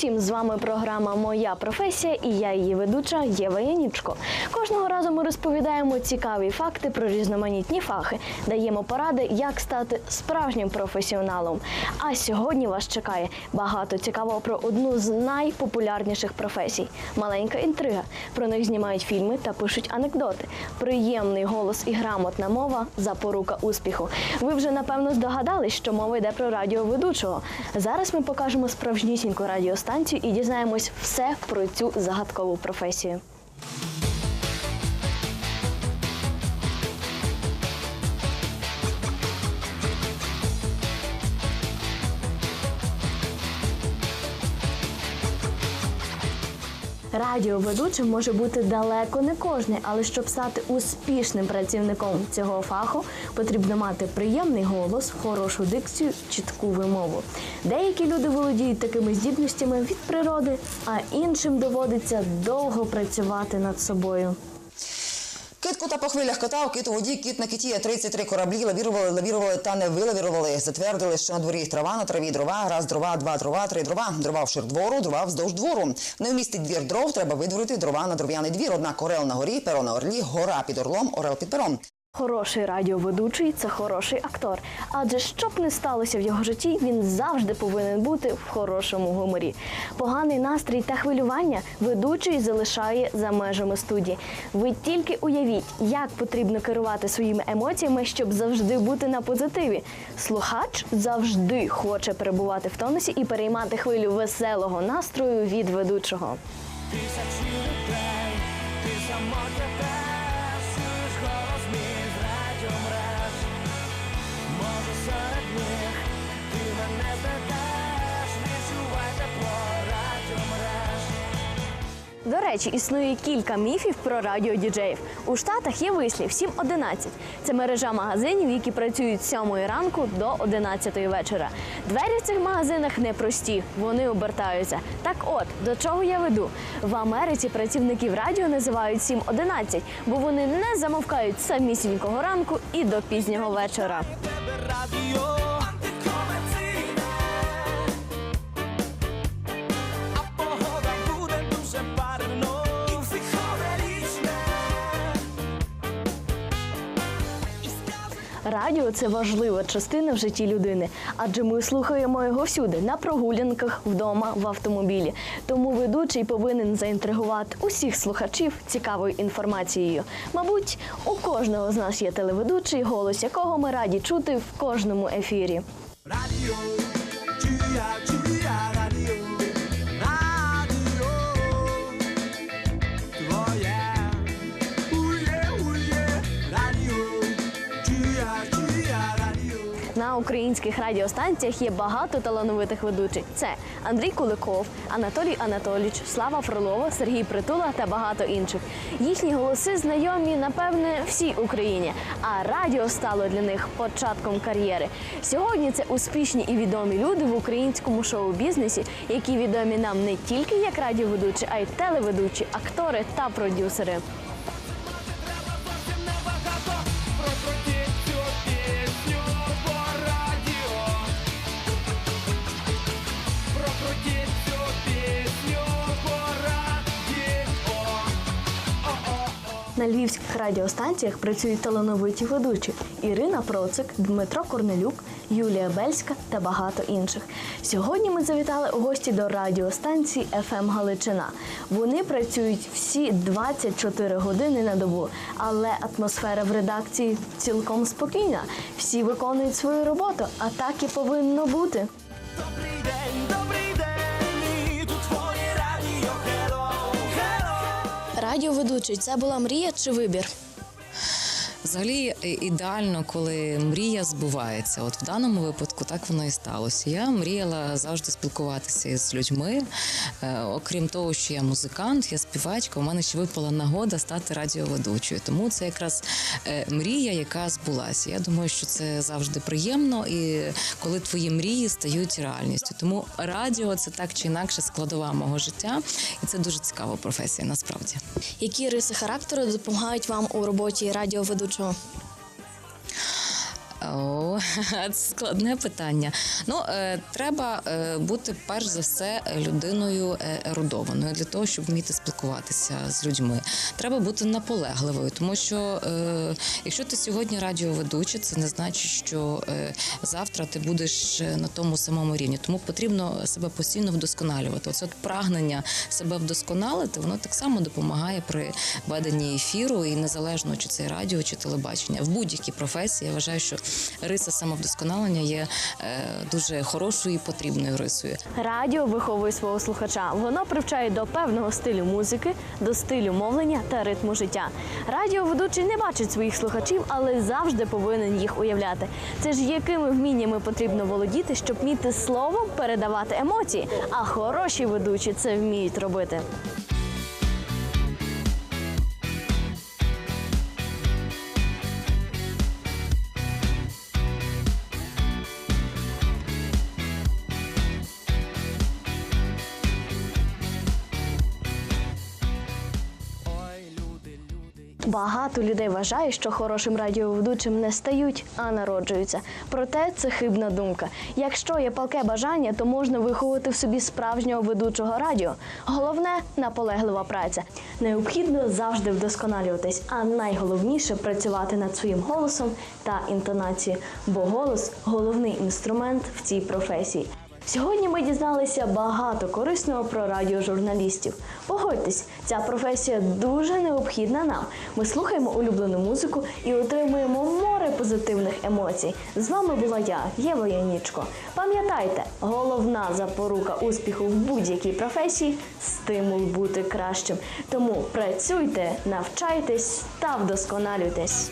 усім! З вами програма Моя професія і я її ведуча Єва Янічко. Кожного разу ми розповідаємо цікаві факти про різноманітні фахи, даємо поради, як стати справжнім професіоналом. А сьогодні вас чекає багато цікавого про одну з найпопулярніших професій маленька інтрига. Про них знімають фільми та пишуть анекдоти. Приємний голос і грамотна мова запорука успіху. Ви вже напевно здогадались, що мова йде про радіоведучого. Зараз ми покажемо справжнісіньку радіостанцію і дізнаємось все про цю загадкову професію. Радіоведучим може бути далеко не кожний, але щоб стати успішним працівником цього фаху, потрібно мати приємний голос, хорошу дикцію, чітку вимову. Деякі люди володіють такими здібностями від природи, а іншим доводиться довго працювати над собою. Кит кота по хвилях катав, кит у воді, кіт на киті, 33 кораблі, лавірували, лавірували та не вилавірували. Затвердили, що на дворі трава на траві, дрова, раз дрова, два дрова, три дрова, дрова вшир двору, дрова вздовж двору. Не вмістить двір дров, треба видворити дрова на дров'яний двір. Однак орел на горі, перо на орлі, гора під орлом, орел під пером. Хороший радіоведучий це хороший актор. Адже що б не сталося в його житті, він завжди повинен бути в хорошому гуморі. Поганий настрій та хвилювання ведучий залишає за межами студії. Ви тільки уявіть, як потрібно керувати своїми емоціями, щоб завжди бути на позитиві. Слухач завжди хоче перебувати в тонусі і переймати хвилю веселого настрою від ведучого. Ти самотня теж чуєш голос мій з радіомереж. Може серед них ти мене знайдеш, відчувай тепло радіомереж. Речі, існує кілька міфів про радіодіджеїв. У Штатах є вислів 7-11. Це мережа магазинів, які працюють з 7 ранку до 11 вечора. Двері в цих магазинах непрості, вони обертаються. Так от, до чого я веду? В Америці працівників радіо називають 7-11, бо вони не замовкають самісінького ранку і до пізнього вечора. Радіо це важлива частина в житті людини, адже ми слухаємо його всюди на прогулянках, вдома, в автомобілі. Тому ведучий повинен заінтригувати усіх слухачів цікавою інформацією. Мабуть, у кожного з нас є телеведучий, голос якого ми раді чути в кожному ефірі. радіо, українських радіостанціях є багато талановитих ведучих. Це Андрій Куликов, Анатолій Анатоліч, Слава Фролова, Сергій Притула та багато інших. Їхні голоси знайомі, напевне, всій Україні. А радіо стало для них початком кар'єри. Сьогодні це успішні і відомі люди в українському шоу-бізнесі, які відомі нам не тільки як радіоведучі, а й телеведучі, актори та продюсери. На львівських радіостанціях працюють талановиті ведучі Ірина Процик, Дмитро Корнелюк, Юлія Бельська та багато інших. Сьогодні ми завітали у гості до радіостанції «ФМ Галичина. Вони працюють всі 24 години на добу, але атмосфера в редакції цілком спокійна. Всі виконують свою роботу, а так і повинно бути. Радіоведучий це була мрія чи вибір? Взагалі е, ідеально, коли мрія збувається. От в даному випадку так воно і сталося. Я мріяла завжди спілкуватися з людьми. Е, окрім того, що я музикант, я співачка. У мене ще випала нагода стати радіоведучою. Тому це якраз е, мрія, яка збулася. Я думаю, що це завжди приємно, і коли твої мрії стають реальністю. Тому радіо це так чи інакше складова мого життя, і це дуже цікава професія. Насправді. Які риси характеру допомагають вам у роботі радіоведучого? О, складне питання. Ну, е, треба е, бути перш за все людиною е, ерудованою для того, щоб вміти спілкуватися з людьми. Треба бути наполегливою, тому що якщо ти сьогодні радіоведучий, це не значить, що завтра ти будеш на тому самому рівні. Тому потрібно себе постійно вдосконалювати. Оце от прагнення себе вдосконалити, воно так само допомагає при веденні ефіру, і незалежно чи це радіо, чи телебачення. В будь-якій професії я вважаю, що риса самовдосконалення є е, дуже хорошою і потрібною рисою. Радіо виховує свого слухача. Воно привчає до певного стилю музики, до стилю мовлення та ритму життя. Радіоведучий не бачить своїх слухачів, але завжди повинен їх уявляти. Це ж якими вміннями потрібно володіти, щоб вміти словом передавати емоції. А хороші ведучі це вміють робити. Багато людей вважає, що хорошим радіоведучим не стають, а народжуються. Проте це хибна думка. Якщо є палке бажання, то можна виховати в собі справжнього ведучого радіо. Головне наполеглива праця. Необхідно завжди вдосконалюватись, а найголовніше працювати над своїм голосом та інтонацією, бо голос головний інструмент в цій професії. Сьогодні ми дізналися багато корисного про радіожурналістів. Погодьтесь, ця професія дуже необхідна нам. Ми слухаємо улюблену музику і отримуємо море позитивних емоцій. З вами була я, Єва Янічко. Пам'ятайте, головна запорука успіху в будь-якій професії стимул бути кращим. Тому працюйте, навчайтесь та вдосконалюйтесь.